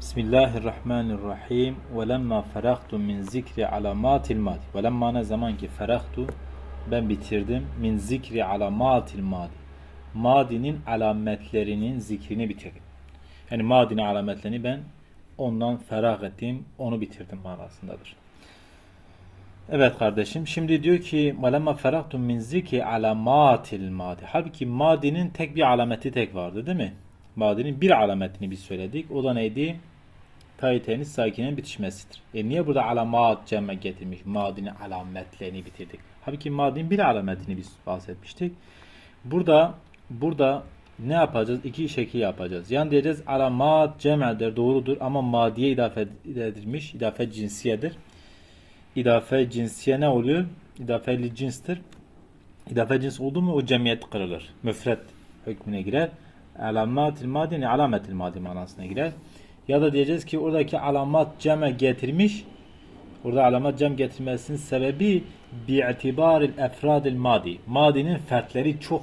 Bismillahirrahmanirrahim. Ve lemma ferahtu min zikri alamatil madi. Ve lemma ne zaman ki ferahtu ben bitirdim min zikri alamatil madi. Madinin alametlerinin zikrini bitirdim. Yani madinin alametlerini ben ondan ferah ettim, onu bitirdim manasındadır. Evet kardeşim. Şimdi diyor ki "Velemma ferahtum min zikri alamatil madi." Halbuki madinin tek bir alameti tek vardı değil mi? Madinin bir alametini biz söyledik. O da neydi? Kayitenin sakinin bitişmesidir. E niye burada alamat cemme getirmiş? Madinin alametlerini bitirdik. Halbuki madinin bir alametini biz bahsetmiştik. Burada burada ne yapacağız? İki şekil yapacağız. Yani diyeceğiz alamat cem'dir doğrudur ama madiye idafe edilmiş. idafe cinsiyedir. İdafe cinsiye ne oluyor? İdafeli cinstir. İdafe cins oldu mu o cemiyet kırılır. Müfret hükmüne girer. Alamatil madi yani alametil madi manasına girer. Ya da diyeceğiz ki oradaki alamat ceme getirmiş. Orada alamat cem getirmesinin sebebi bi'tibaril efradil madi. Madinin fertleri çok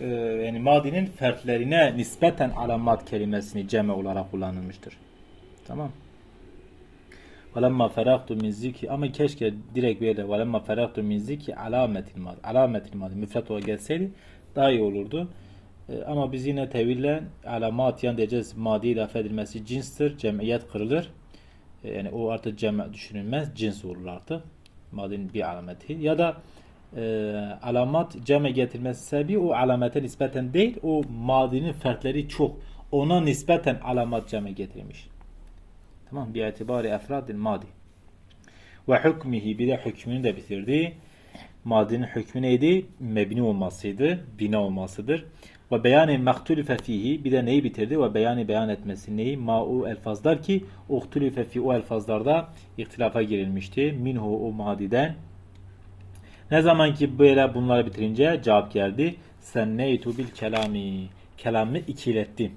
e, yani madinin fertlerine nispeten alamat kelimesini ceme olarak kullanılmıştır. Tamam. Velemma ferahtu min zikri ama keşke direkt böyle velemma ferahtu min zikri alametil madi. Alametil madi müfret olarak gelseydi daha iyi olurdu. E, ama biz yine teville alamat yani diyeceğiz madi idafe edilmesi cinstir. Cemiyet kırılır. E, yani o artık cem düşünülmez. Cins olur artık. Madinin bir alameti. Ya da e, alamat ceme getirmesi sebebi o alamete nispeten değil. O madinin fertleri çok. Ona nispeten alamat ceme getirmiş. Tamam. Bir itibari efradil madi. Ve hükmihi bir de hükmünü de bitirdi. Madinin hükmü neydi? Mebni olmasıydı. Bina olmasıdır. Ve beyani mektulife fihi bir de neyi bitirdi? Ve beyani beyan etmesi neyi? Ma'u elfazlar ki uhtulife fi o elfazlarda ihtilafa girilmişti. Minhu o madiden. Ne zaman ki böyle bunları bitirince cevap geldi. Senneytu bil kelami. Kelamı ikilettim.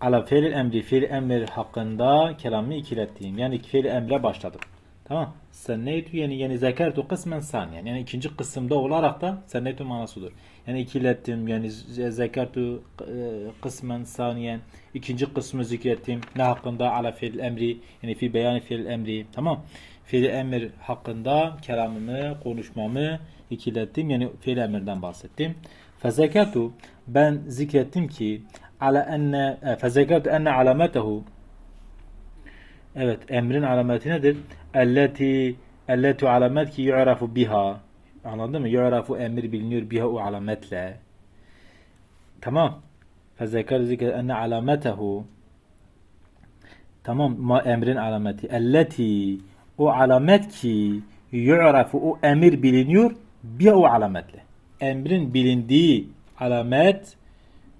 Ala fiil emri fiil emir hakkında kelamı ikilettim. Yani fiil emre başladım. Tamam. Senneytu yani yani zekertu kısmen saniyen. Yani ikinci kısımda olarak da senneytu manasıdır. Yani ikilettim yani zekertu e, kısmen saniyen. ikinci kısmı zikrettim. Ne hakkında? Ala fiil emri. Yani fi beyan fiil emri. Tamam. Fiil emir hakkında kelamımı, konuşmamı ikilettim. Yani fiil emirden bahsettim. Fezekertu ben zikrettim ki ala enne e, fezekertu enne alametehu Evet, emrin alameti nedir? Elleti elleti alamet ki yu'rafu biha. Anladın mı? Yu'rafu emir biliniyor biha o alametle. Tamam. Fezekar zikr enne alametehu. Tamam, ma emrin alameti. Elleti o alamet ki yu'rafu o emir biliniyor biha o alametle. Emrin bilindiği alamet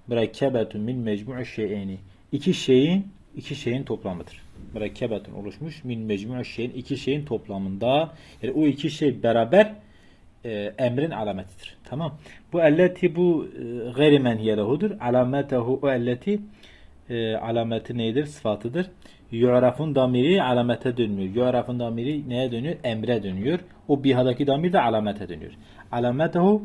mürekkebetun min mecmu'u şeyini. İki şeyin iki şeyin toplamıdır mürekkebetun oluşmuş min mecmu şeyin iki şeyin toplamında yani o iki şey beraber e, emrin alametidir. Tamam. Bu elleti bu e, gayri menhiyelehudur. Alametehu o elleti e, alameti neydir? Sıfatıdır. Yu'rafun damiri alamete dönmüyor. Yu'rafun damiri neye dönüyor? Emre dönüyor. O bihadaki damir de alamete dönüyor. Alametehu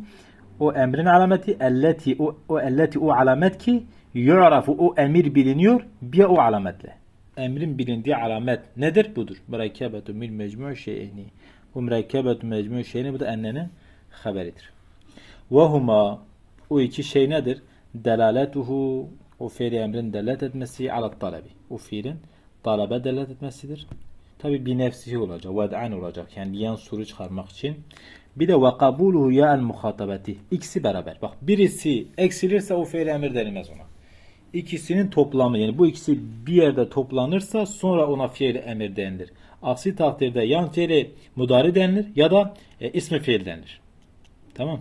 o emrin alameti elleti o, o elleti o alamet ki yu'rafu o emir biliniyor bir o alametle emrin bilindiği alamet nedir? Budur. Mürekkebetu mil mecmu şeyini. Bu mürekkebetu mecmu şeyini bu da ennenin haberidir. Ve huma o iki şey nedir? Delaletuhu o fiili emrin delalet etmesi ala talebi. O fiilin talebe delalet etmesidir. Tabi bir nefsihi olacak. Ved'an olacak. Yani yan soru çıkarmak için. Bir de ve kabuluhu ya el muhatabeti. İkisi beraber. Bak birisi eksilirse o fiil emir denilmez ona ikisinin toplamı yani bu ikisi bir yerde toplanırsa sonra ona fiil emir denilir. Aksi takdirde yan fiili mudari denilir ya da e, ismi fiil denilir. Tamam.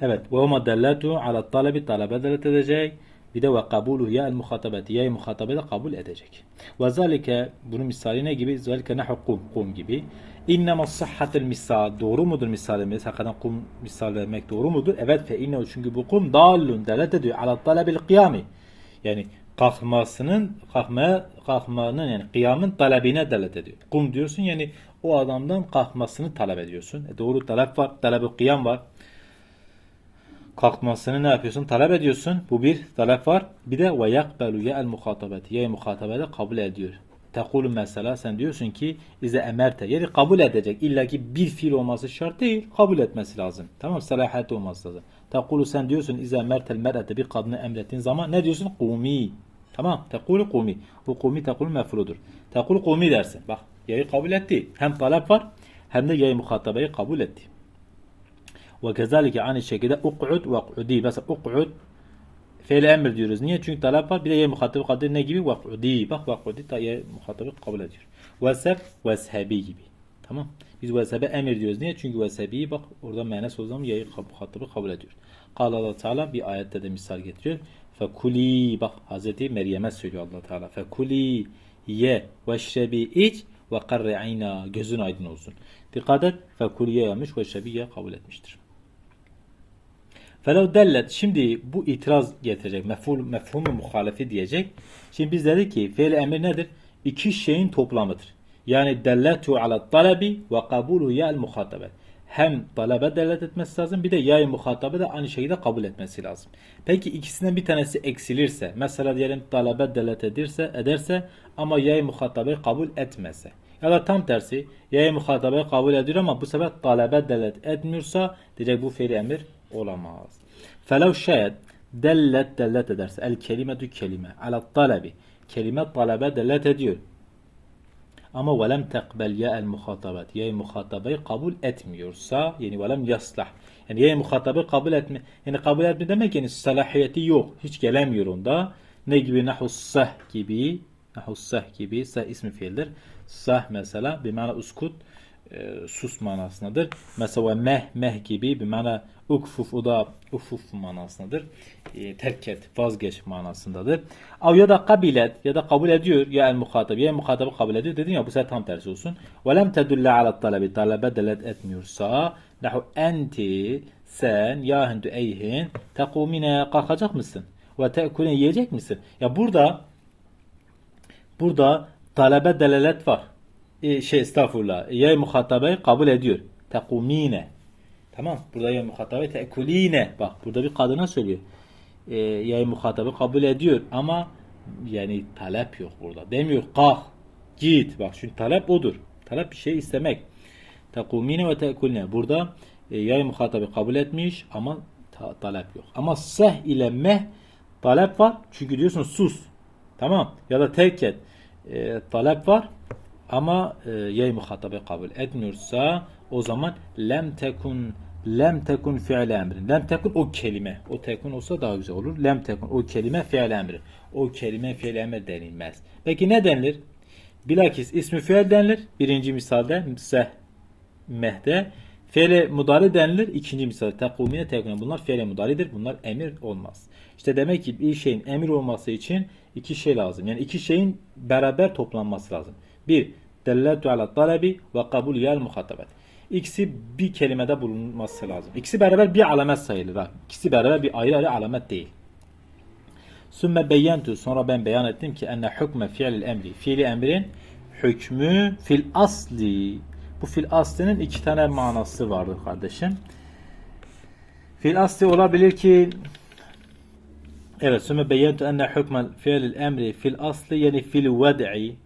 Evet. Ve huma dellatu ala talebi talebe delet edecek. Bir de ve kabulu ya el muhatabeti ya muhatabede kabul edecek. Ve zalike bunun misali ne gibi? Zalike nehu kum, kum gibi. İnnema sıhhatel misal. Doğru mudur misal dememiz? Hakikaten kum misal vermek doğru mudur? Evet fe inne çünkü bu kum dallun delet ediyor. Ala talebil kıyami. Yani kalkmasının kalkmaya kalkmanın yani kıyamın talebine delet ediyor. Kum diyorsun yani o adamdan kalkmasını talep ediyorsun. E doğru talep var. Talebi kıyam var. kalkmasını ne yapıyorsun? Talep ediyorsun. Bu bir talep var. Bir de ve yakbelu ya el muhatabeti. Ya muhatabede kabul ediyor. Tekulu mesela sen diyorsun ki ize emerte. Yani kabul edecek. İlla ki bir fiil olması şart değil. Kabul etmesi lazım. Tamam salahiyeti olması lazım. Tekulu sen diyorsun ize emertel mer'ete bir kadını emrettiğin zaman ne diyorsun? Kumi. Tamam. Tekulu kumi. Bu kumi tekulu mefrudur. Tekulu kumi dersin. Bak yayı kabul etti. Hem talep var hem de yayı muhatabeyi kabul etti. Ve kezalike aynı şekilde uk'ud ve uk'udi. Mesela uk'ud fiil emir diyoruz. Niye? Çünkü talep var. Bir de ye muhatabı kadir ne gibi? Vak'udi. Bak vak'udi ta ye muhatabı kabul ediyor. Veseb veshebi gibi. Tamam. Biz vesebe emir diyoruz. Niye? Çünkü veshebi bak orada menes o zaman ye muhatabı kabul ediyor. Kal Allah Teala bir ayette de misal getiriyor. Fekuli bak Hazreti Meryem'e söylüyor Allah Teala. Fekuli ye veşrebi iç ve karri ayna gözün aydın olsun. Dikkat et. Fekuli ye yemiş veşrebi ye kabul etmiştir. Felev dellet şimdi bu itiraz getirecek. Mefhul, mefhumu muhalefi diyecek. Şimdi biz dedik ki fiil emir nedir? İki şeyin toplamıdır. Yani delletu ala talebi ve kabulu ya'l muhatabet. Hem talebe dellet etmesi lazım bir de ya'l muhatabe de aynı şekilde kabul etmesi lazım. Peki ikisinden bir tanesi eksilirse mesela diyelim talebe dellet edirse ederse ama ya'l muhatabe kabul etmezse ya da tam tersi ya'l muhatabe kabul ediyor ama bu sefer talebe dellet etmiyorsa diyecek bu fiil emir olamaz. Felev şayet dellet dellet ederse el kelimetü kelime ala talebi kelime talebe dellet ediyor. Ama velem tekbel ya el muhatabet ya muhatabeyi kabul etmiyorsa yani velem yaslah. Yani ya muhatabeyi kabul etme yani kabul etme demek yani salahiyeti yok hiç gelemiyor onda. Ne gibi? Nahus sah gibi nahus sah gibi sah ismi fiildir. Sah mesela bir mana uskut e, sus manasındadır. Mesela meh meh gibi bir mana ukfuf o da ufuf manasındadır. E, terk et, vazgeç manasındadır. Av ya da kabilet ya da kabul ediyor ya el muhatab ya muhatabı kabul ediyor dedin ya bu sefer tam tersi olsun. Ve lem tedulle ala talebi talebe delet etmiyorsa nahu enti sen ya hindu eyhin tekumine kalkacak mısın? Ve te'kune yiyecek misin? Ya burada burada talebe delalet var e, şey estağfurullah ya muhatabeyi kabul ediyor. Tekumine. Tamam. Burada ya muhatabe tekuline. Bak burada bir kadına söylüyor. E, ya muhatabe kabul ediyor ama yani talep yok burada. Demiyor kalk git. Bak çünkü talep odur. Talep bir şey istemek. Tekumine ve tekuline. Burada e, ya muhatabe kabul etmiş ama ta talep yok. Ama seh ile meh talep var. Çünkü diyorsun sus. Tamam. Ya da terk et. E, talep var ama e, yay muhatabe kabul etmiyorsa o zaman lem tekun lem tekun fiil emrin. Lem tekun o kelime. O tekun olsa daha güzel olur. Lem tekun o kelime fiil emri. O kelime fiil emir denilmez. Peki ne denilir? Bilakis ismi fiil denilir. Birinci misalde seh mehde. Fiile mudari denilir. İkinci misalde tekumine tekune. Bunlar fiile mudaridir. Bunlar emir olmaz. İşte demek ki bir şeyin emir olması için iki şey lazım. Yani iki şeyin beraber toplanması lazım. Bir, delletu ala talebi ve kabul yel muhatabet. İkisi bir kelimede bulunması lazım. İkisi beraber bir alamet sayılır. Ha. İkisi beraber bir ayrı ayrı alamet değil. Sümme beyyentu sonra ben beyan ettim ki enne hükme fiilil emri. Fiili emrin hükmü fil asli. Bu fil aslinin iki tane manası vardır kardeşim. Fil asli olabilir ki Evet, sümme beyyentu enne hükme fiilil emri fil asli yani fil ved'i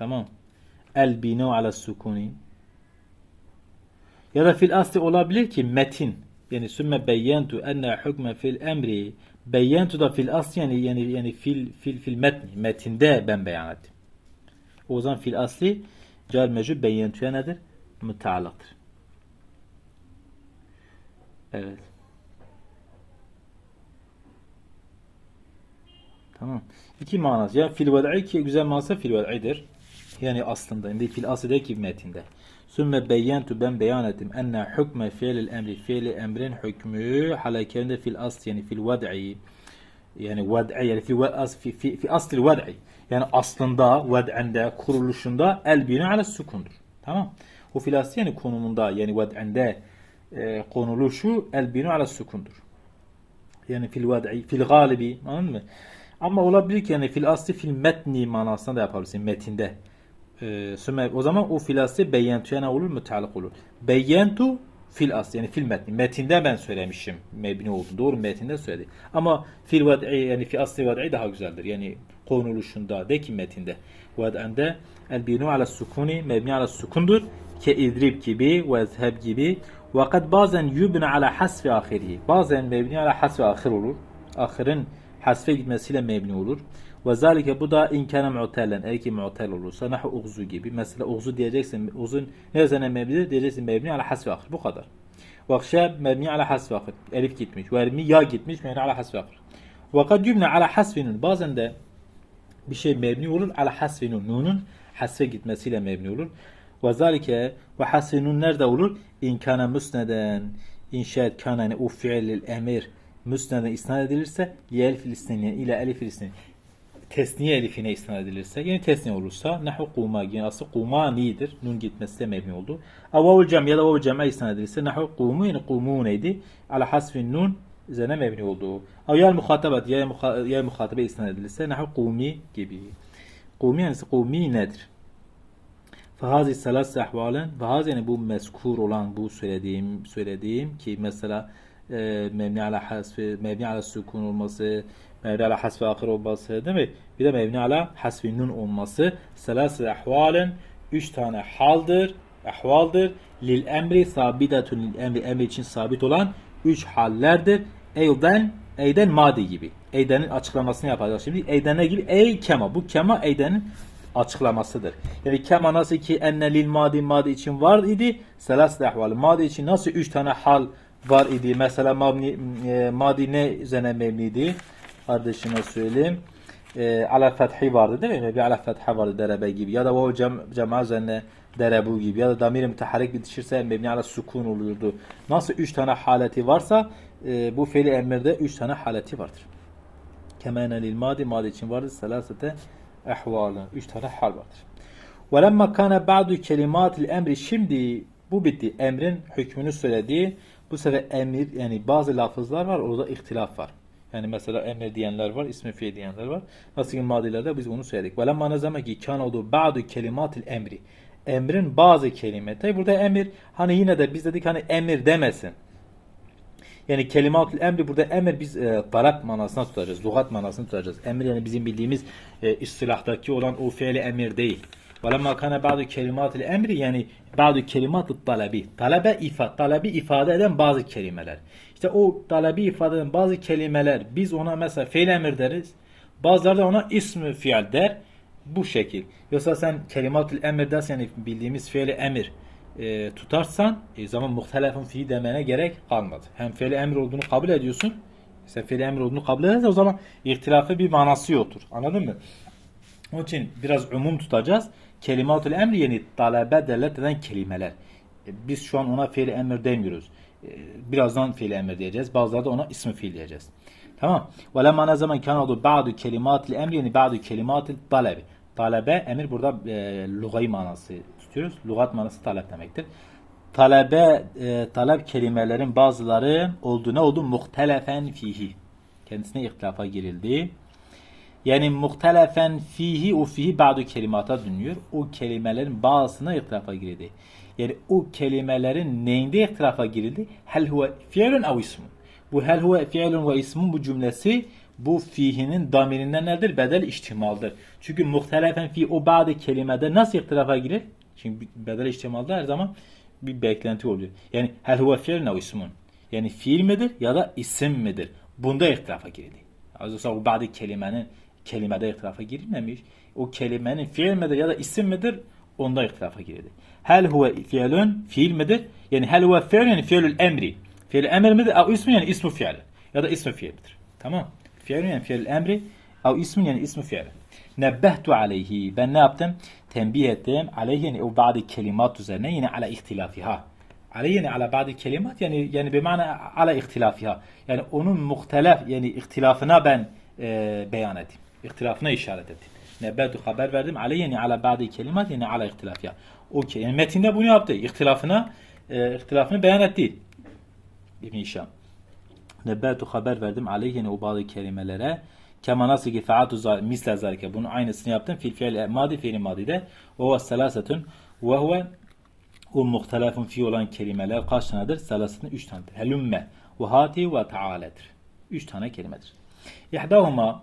Tamam. El binu ala sukuni. Ya da fil asli olabilir ki metin. Yani sümme beyyentu enne hükme fil emri. Beyyentu da fil asli yani yani yani fil fil fil metni. Metinde ben beyan ettim. O zaman fil asli car mecbur beyyentuya nedir? Müteallaktır. Evet. Tamam. İki manası. Ya fil ved'i ki güzel manası fil ved'idir. Yani aslında indi fil asildeki metinde. Sümme beyyentu ben beyan ettim enne hükme fiilil emri fiili emrin hükmü halakende fil asl yani fil ved'i yani ved'i yani fi, fi, fi, fi asli ved'i yani aslında ved'inde kuruluşunda el bina ala sukundur. Tamam. O fil asli yani konumunda yani ved'inde e, konuluşu el bina ala sukundur. Yani fil ved'i fil galibi anladın mı? Ama olabilir ki yani fil asli fil metni manasında da yapabilirsin metinde e, o zaman o filası beyyentuya ne olur? Müteallık olur. Beyyentu Fil aslı yani fil metni. Metinde ben söylemişim mebni olduğunu. Doğru metinde söyledi. Ama fil vad'i yani fi asli vad'i daha güzeldir. Yani konuluşunda de ki metinde. Vad'ende el binu ala sukuni mebni ala sukundur. Ke idrib gibi ve ezheb gibi. Vakat bazen yubna ala hasfi ahirihi. Bazen mebni ala hasfi ahir olur. Ahirin hasfe gitmesiyle mebni olur. Ve zalike bu da inkâne mu'tellen. Eğer ki mu'tel olursa nahu uğzu gibi. Mesela uğzu diyeceksin. Uzun ne üzerine mebnidir? Diyeceksin mebni ala hasfi ahir. Bu kadar. Vakşab mebni ala hasfi ahir. Elif gitmiş. Vermi ya gitmiş. Mebni ala hasfi ahir. Vakat yubna ala hasfi nun. Bazen de bir şey mebni olur. Ala hasfi nun. Nunun hasfe gitmesiyle mebni olur. Ve zalike ve hasfi nun nerede olur? İnkâne müsneden. İnşaat kânene o fiilil emir müsneden isnat edilirse yel filistiniye ile elif tesniye elifine isnat edilirse yani tesniye olursa nahu kuma yani aslı kumanidir. Nun gitmesi de mebni oldu. Avavul cem ya da vavul cem'e isnat edilirse nahu kumu yani kumuneydi. Ala hasfin nun üzerine mebni oldu. Av ya muhatabat ya, muha, ya muhatabe isnat edilirse nahu kumi gibi. Kumi yani kumi nedir? Fahazi salas ahvalen fahazi yani bu meskur olan bu söylediğim söylediğim ki mesela e, mebni ala hasfi mebni ala sukun olması mebni ala hasfi ahir olması mi? Bir de mebni ala hasfi nun olması salas ahvalen üç tane haldır ahvaldır lil emri sabidetun lil emri emri için sabit olan üç hallerdir. Eyden eyden madi gibi. Eydenin açıklamasını yapacağız şimdi. Eyden ne gibi? Ey kema. Bu kema eydenin açıklamasıdır. Yani kema nasıl ki enne lil madi madi için var idi. Selas ahval. Madi için nasıl üç tane hal var idi. Mesela mabni, e, madi ne üzerine mebniydi? Kardeşime söyleyeyim. E, ala fethi vardı değil mi? Bir ala fetha vardı derebe gibi. Ya da o cem, cema üzerine derebu gibi. Ya da damir müteharrik bitişirse mebni ala sukun oluyordu. Nasıl üç tane haleti varsa e, bu fiili emirde üç tane haleti vardır. Kemene lil madi madi için vardır. Selasete ehvalın. Üç tane hal vardır. Lemma kana ba'du kelimatil emri şimdi bu bitti. Emrin hükmünü söylediği bu sefer emir yani bazı lafızlar var orada ihtilaf var. Yani mesela emir diyenler var, ismi fiil diyenler var. Nasıl ki madilerde biz bunu söyledik. Ve ne zaman ki kan oldu ba'du kelimatil emri. Emrin bazı kelime. Tabi burada emir hani yine de biz dedik hani emir demesin. Yani kelimatul emri burada emir biz e, talep manasına tutacağız. Lugat manasını tutacağız. Emir yani bizim bildiğimiz e, istilahtaki olan o fiili emir değil. وَلَمَّا كَانَ بَعْضُ كَلِمَاتِ الْاَمْرِ yani bazı kelimat talebi. Talebe ifade, talebi ifade eden bazı kelimeler. İşte o talebi ifade eden bazı kelimeler biz ona mesela fiil emir deriz. Bazıları da ona ismi fiil der. Bu şekil. Yoksa sen kelimatul emir dersen yani bildiğimiz fiili emir e, tutarsan e, zaman muhtelefin fiil demene gerek kalmadı. Hem fiili emir olduğunu kabul ediyorsun. Sen fiili emir olduğunu kabul edersen o zaman ihtilafı bir manası yoktur. Anladın mı? Onun için biraz umum tutacağız. Kelimatul emri yani talebe delalet eden kelimeler. E, Biz şu an ona fiil emir demiyoruz. E, Birazdan fiil emir diyeceğiz. Bazıları da ona ismi fiil diyeceğiz. Tamam. Ve lemma ne zaman kan oldu ba'du kelimatil emri yani ba'du kelimatil talebi. Talebe emir burada e, lugayı manası tutuyoruz. Lugat manası talep demektir. Talebe e, talep kelimelerin bazıları oldu ne oldu? Muhtelefen fihi. Kendisine ihtilafa girildi. Yani muhtelefen fihi o fihi bazı kelimata dönüyor. O kelimelerin bazısına ihtilafa girildi. Yani o kelimelerin neyinde ihtilafa girildi? Hel huve fiilun ev ismun. Bu hel huve fiilun ve ismun bu cümlesi bu fihinin damirinden nedir? Bedel ihtimaldır. Çünkü muhtelefen fi o bazı kelimede nasıl ihtilafa girir? Çünkü bedel ihtimalda her zaman bir beklenti oluyor. Yani hel huve fiilun ev ismun. Yani fiil midir ya da isim midir? Bunda ihtilafa girildi. Az o bazı kelimenin kelimede ihtilafa girilmemiş. O kelimenin fiil midir ya da isim midir? Onda ihtilafa girildi. Hel huve fiilun fiil midir? Yani hel huve fiil yani fiilül emri. Fiil emir midir? Ev ismi yani ismu fiil. Ya da ismi fiildir. Tamam. Fiil yani fiil emri. Ev ismi yani ismu fiil. Nebbehtu aleyhi. Ben ne yaptım? Tembih ettim. Aleyhi yani o bazı kelimat üzerine yine ala ihtilafiha. Aleyhi yani ala bazı kelimat yani yani bir mana ala ihtilafiha. Yani onun muhtelef yani ihtilafına ben e, beyan ettim. İhtilafına işaret ettim. Nebbetu haber verdim. Aleyhi yani ala bazı kelimat yani ala ihtilafiha. Okey. Yani metinde bunu yaptı. İhtilafına e, ihtilafını beyan etti. İbn Hişam. Nebbetu haber verdim. Aleyhi yani o bazı kelimelere Kema nasıl ki featu misle zalike. Bunun aynısını yaptım. Fil fiil madi fiil madide. Ve huve selasetun. Ve huve o muhtelefun fi olan kelimeler kaç tanedir? Salasını üç tanedir. Helümme ve hati ve taaledir. Üç tane kelimedir. İhdahuma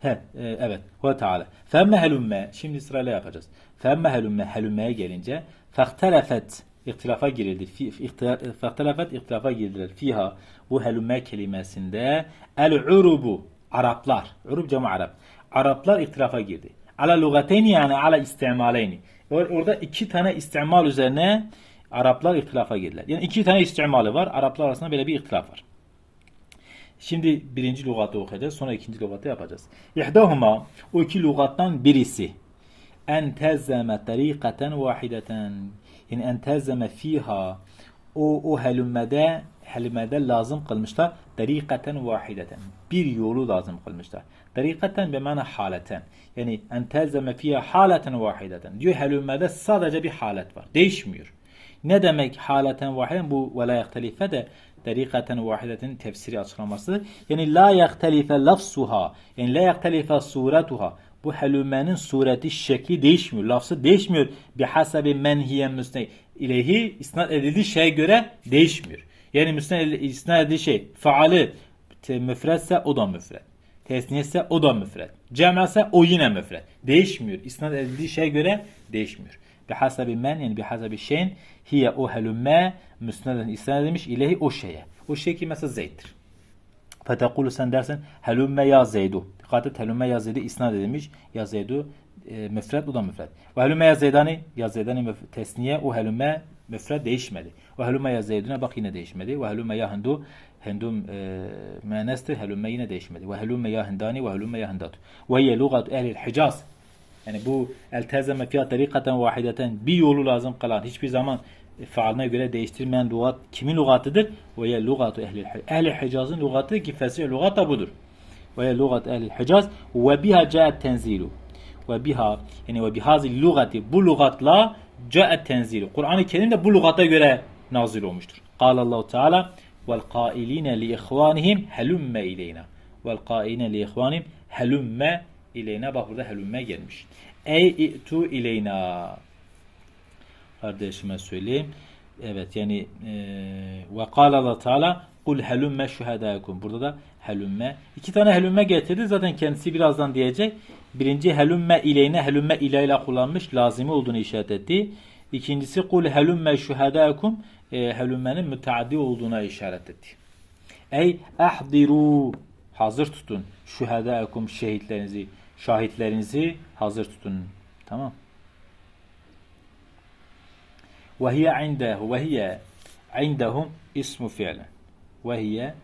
He, e, evet. Ve Teala. Femme helümme. Şimdi sırayla yapacağız. Femme helümme. Helümmeye gelince fehtelefet ihtilafa girildi. Fehtelefet ihtilafa girdiler. Fiha bu helümme kelimesinde el urubu Araplar. Urub cema Arap. Araplar ihtilafa girdi. Ala lugateyni yani ala istimaleyni. Or- Orada iki tane istimal üzerine Araplar ihtilafa girdiler. Yani iki tane istimali var. Araplar arasında böyle bir ihtilaf var. Şimdi birinci lügatı okuyacağız. Sonra ikinci lügatı yapacağız. İhdahuma o iki lügattan birisi en tezzeme tarikaten vahideten yani en tezzeme fiha o, o helümmede helümmede lazım kılmışlar tarikaten vahideten bir yolu lazım kılmışlar. Tarikaten be mana haleten yani en tezzeme fiha haleten vahideten diyor helümmede sadece bir halet var. Değişmiyor. Ne demek haleten vahiden? Bu ve la yahtelife de tarikaten vahidetin tefsiri açıklaması. Yani la yahtelife lafsuha. Yani la yahtelife suretuha. Bu helümenin sureti, şekli değişmiyor. Lafzı değişmiyor. Bihasabi men hiye müsne ileyhi isnat edildiği şeye göre değişmiyor. Yani müsne isnat edildiği şey faali müfretse o da müfret. Tesniyetse o da müfret. Cem'se o yine müfret. Değişmiyor. İsnat edildiği şeye göre değişmiyor. Bihasabi men yani bihasabi şeyin hiye o helümme müsneden isnat edilmiş ileyhi o şeye. O şey ki mesela Zeyd'dir. Fetekulu sen dersin helümme ya Zeydu. Dikkat et helümme ya Zeydu isnat edilmiş. Ya Zeydu e, müfred o da müfred. Ve helümme ya Zeydani ya Zeydani tesniye o helümme müfred değişmedi. Ve helümme ya Zeyduna bak yine değişmedi. Ve helümme ya Hindu Hindum e, müennestir. Helümme yine değişmedi. Ve helümme ya Hindani ve helümme ya Hindatu. Ve hiye lugat ehlil Hicaz. Yani bu eltezeme fiyat tarikaten vahideten bir yolu lazım kalan hiçbir zaman faaline göre değiştirmeyen lügat kimin lügatıdır? Ve ye lügatu ehli ehli Hicaz'ın lügatı ki fesih lügat da budur. Ve ye lügat ehli Hicaz ve biha caet tenzilu. Ve biha yani ve bihazi lügati bu lügatla caet tenzilu. Kur'an-ı Kerim de bu lügata göre nazil olmuştur. Kâle Allahu Teala vel kailine li ihvanihim helümme ileyna. Vel kailine li ihvanihim helümme ileyna. Bak burada helümme gelmiş. Ey i'tu ileyna. Kardeşime söyleyeyim. Evet yani e, ve kâle Allah Teala kul helümme şuhedâkum. Burada da helümme. iki tane helümme getirdi. Zaten kendisi birazdan diyecek. Birinci helümme ileyne helümme ileyla kullanmış. Lazimi olduğunu işaret etti. İkincisi kul helümme şuhedâkum. E, helümmenin müteaddi olduğuna işaret etti. Ey ahdiru hazır tutun. Şuhedâkum şehitlerinizi, Şahitlerinizi hazır tutun. Tamam. Ve hiye indehu ve hiye indehum ismu fiile. Ve hiye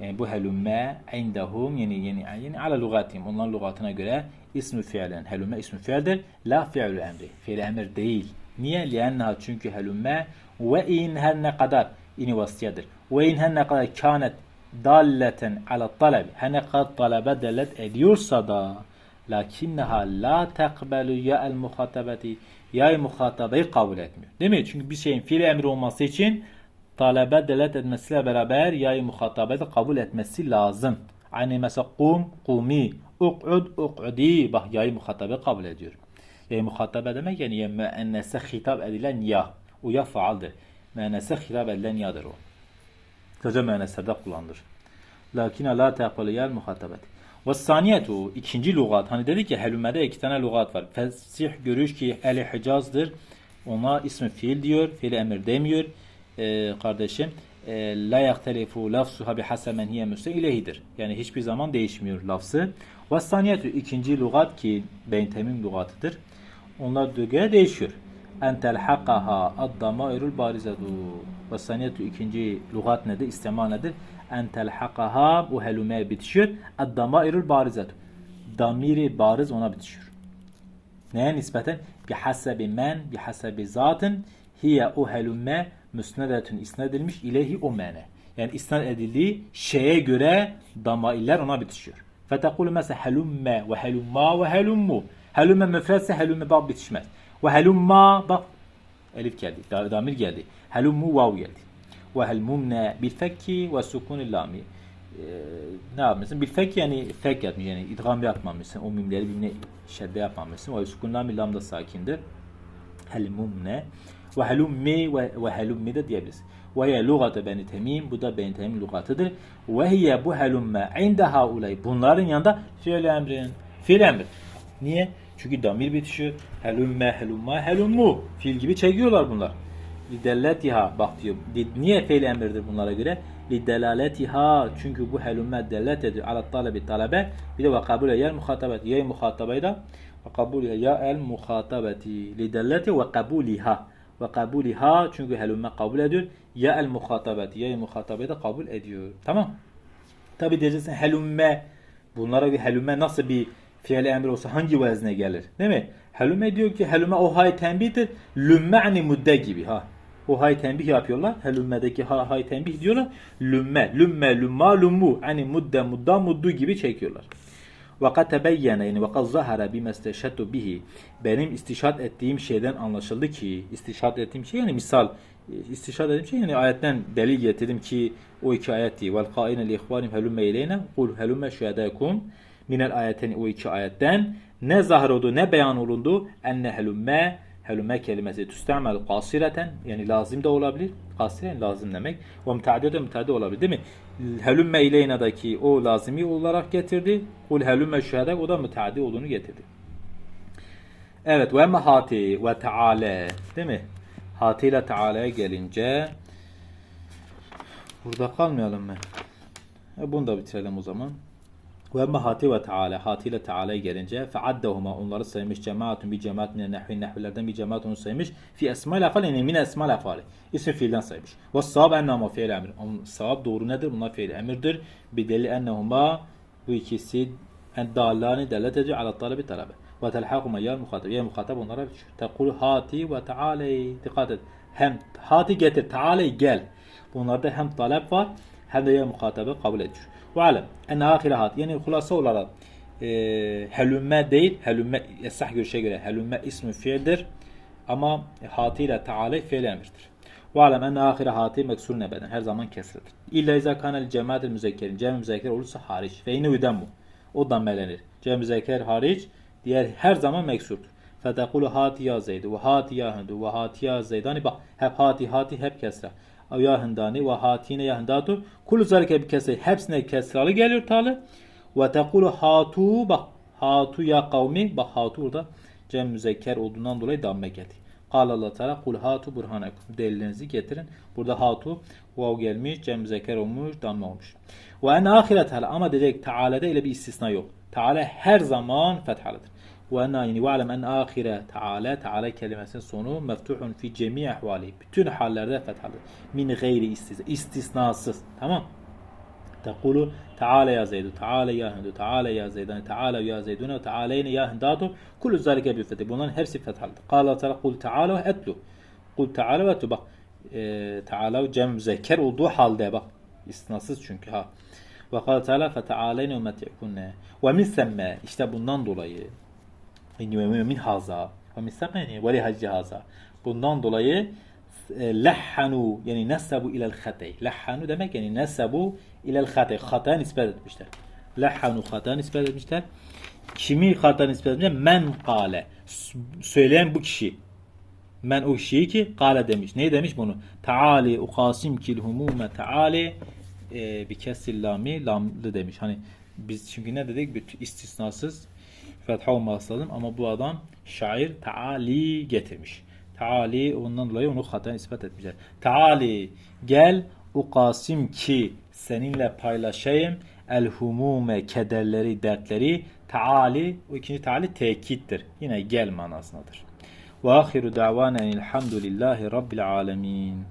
yani e, bu helumme indehum yani yani yani ala lugatim onların lugatına göre ismi fiilen helumme ismi fiildir la fiilü emri fiil emir değil niye lianha çünkü helumme ve in her ne kadar ini vasiyedir ve in her ne kadar kanet dalleten ala talab her ne kadar talebe delet ediyorsa da lakinneha la tekbelu ya el muhatabeti ya muhatabeyi kabul etmiyor. Değil mi? Çünkü bir şeyin fiil emri olması için talebe delet etmesiyle beraber ya muhatabeti kabul etmesi lazım. Aynı mesela kum, kumi, uk'ud, uk'udi. Bak ya muhatabe kabul ediyor. Ya muhatabe demek yani ya müennese hitap edilen ya. O ya faaldir. Müennese hitap edilen yadır o. Sadece müennesede kullanılır. Lakin la teqbalu ya muhatabeti. Ve saniyetu ikinci lügat. Hani dedik ya helümede iki tane lügat var. Fesih görüş ki eli hicazdır. Ona ismi fiil diyor. Fiil emir demiyor. Ee, kardeşim. E, la yahtelifu lafzuha bihasab men hiye müsteilehidir. Yani hiçbir zaman değişmiyor lafzı. Ve saniyetu ikinci lügat ki beyn temim lügatıdır. Onlar göre değişiyor. En telhakaha ad-damairul barizetu. Ve saniyetu ikinci lügat nedir? İstima nedir? En telhakaha bu helüme bitişiyor. Ad-damairul barizetu. Damiri bariz ona bitişiyor. Neye nispeten? Bihasebi men, bihasebi zatın hiye o helümme müsnedetün isnedilmiş ileyhi o mene. Yani isnad edildiği şeye göre damailler ona bitişiyor. Fetekulu mesela helümme ve helümma ve helümmu. Helümme müfredse helümme bak bitişmez. Ve helümma bak elif geldi, da- damir geldi. Helümmu vav geldi. Ve helmumne bil fekki ve sukunil lami. Ee, ne yapmışsın? Bil fekki yani fek yapmış yani idgam yapmamışsın. O mimleri birbirine şedde yapmamışsın. Ve sukunil lami lam da sakindir. Helmumne Ve helummi ve, helummi de diyebiliriz. Ve hiye lugate beni temim. Bu da beni temim lugatıdır. Ve hiye bu helumme inde haulay. Bunların yanında fiil emrin. Fiil emri. Niye? Çünkü damir bitişi helümme, helumma, helummu fiil gibi çekiyorlar bunlar. Lidelletiha bak diyor. Niye fiil emirdir bunlara göre? Lidelaletiha çünkü bu helümme dellet ediyor. Ala talebi talebe. Bir de ve kabule yer muhatabeti. Ya muhatabeyi da ve kabul ya el muhatabeti. Lidelleti ve kabuliha. Ve kabuliha çünkü helümme kabul ediyor. Ya el muhatabeti. Ya muhatabeyi de kabul ediyor. Tamam. Tabi diyeceksin helümme. Bunlara helümme nasıl bir fiil emir olsa hangi vezne gelir? Değil mi? Helümme diyor ki helümme o hay tembihtir. Lümme ani mudde gibi ha. O hay tembih yapıyorlar. Helümmedeki ha hay tembih diyorlar. Lümme, lümme, lümma, lummu. Hani mudde, mudda, muddu gibi çekiyorlar. وَقَدْ تَبَيَّنَ yani وَقَدْ ظَهَرَ بِمَا اسْتَشَدْتُ bihi Benim istişat ettiğim şeyden anlaşıldı ki istişat ettiğim şey yani misal istişat ettiğim şey yani ayetten delil getirdim ki o iki ayetti وَالْقَائِنَ لِيْخْوَانِمْ هَلُمَّ اِلَيْنَا قُلْ هَلُمَّ شُهَدَاكُمْ minel ayeteni o iki ayetten ne zahir oldu ne beyan olundu enne helümme helümme kelimesi tüstemel kasireten yani lazım da olabilir. Kasiren lazım demek. Ve müteaddi de olabilir değil mi? Helümme ileyna'daki o lazimi olarak getirdi. Kul helümme şühedek o da müteaddi olduğunu getirdi. Evet ve hati ve teala değil mi? Hati ile teala'ya gelince burada kalmayalım mı? E bunu da bitirelim o zaman ve emme hati ve teala hati ile teala'ya gelince feaddehuma onları saymış cemaatun bir cemaat mine nehvi nehvilerden bir cemaat onu saymış fi esma afal yani min esma afali. İsim fiilden saymış ve sahab ennehuma fiil emir sahab doğru nedir? Bunlar fiil emirdir. Bir delil ennehuma bu ikisi eddallani dellet ediyor ala talebi talebe ve telhakuma ya muhatap ya muhatap onlara tekul hati ve teala dikkat et. Hem hati getir teala gel. Bunlarda hem talep var hem de ya muhatabı kabul ediyor ve alem en ahire hat yani hulasa olarak e, helümme değil helümme esah görüşe göre helümme ismi fiildir ama hati ile taale fiil emirdir. Ve alem en ahire hati meksur nebeden her zaman kesridir. İlla izâ kanel cemaat müzekkerin cem müzekker olursa hariç fe yine bu. O dammelenir. Cem müzekker hariç diğer her zaman meksurdur. Fetekulu hati ya zeydu ve hati ya hindu ve hati ya zeydani bak hep hati hati hep kesra. Ev ya hindani ve hatine ya hindatu. Kullu zalike bir kesre. Hepsine kesralı geliyor tali. Ve tekulu hatu bak. Hatu ya kavmi. Bak hatu burada cem müzekker olduğundan dolayı damme geldi. Kâle Allah Teala kul hatu burhanekum. Delillerinizi getirin. Burada hatu vav gelmiş, cem müzekker olmuş, damme olmuş. Ve en ahiret ama diyecek Teala'da ile bir istisna yok. Teala her zaman fethalıdır. Ve en yani ve'lem en ahire Teala Teala kelimesinin sonu meftuhun fi cemi ahvali. Bütün hallerde fethalı. Min gayri istisna. istisnasız. Tamam. Tekulu Teala ya Zeydu, Teala ya Hindu, Teala ya Zeydan, Teala ya Zeyduna, Tealeyne ya Hindatu. Kullu zalike bil fethi. Bunların hepsi fethalı. Kâle Teala kul Teala ve etlu. Kul Teala ve etlu. Bak. E, Teala cem müzekker olduğu halde bak. Çünkü ha. Ve kâle Teala fe teâleyne ve met'ikunne. Ve min semme. Bundan dolayı min haza ve min semeni ve lihacci haza. Bundan dolayı e, lehhanu yani nesabu ilel hatay. Lehhanu demek yani nesabu ilel hatay. Hata nispet etmişler. Lehhanu hata nispet etmişler. Kimi hata nispet etmişler? Men kale. Söyleyen bu kişi. Men o kişiyi ki kale demiş. Ne demiş bunu? Taali ukasim kil humume taali e, bir kesir lami lamlı demiş. Hani biz çünkü ne dedik? Bir istisnasız fetha olması lazım ama bu adam şair taali getirmiş. Taali ondan dolayı onu hata ispat etmişler. Taali gel ukasim ki seninle paylaşayım el humume kederleri dertleri taali o ikinci taali tekittir. Yine gel manasındadır. Ve ahiru davana elhamdülillahi rabbil alemin.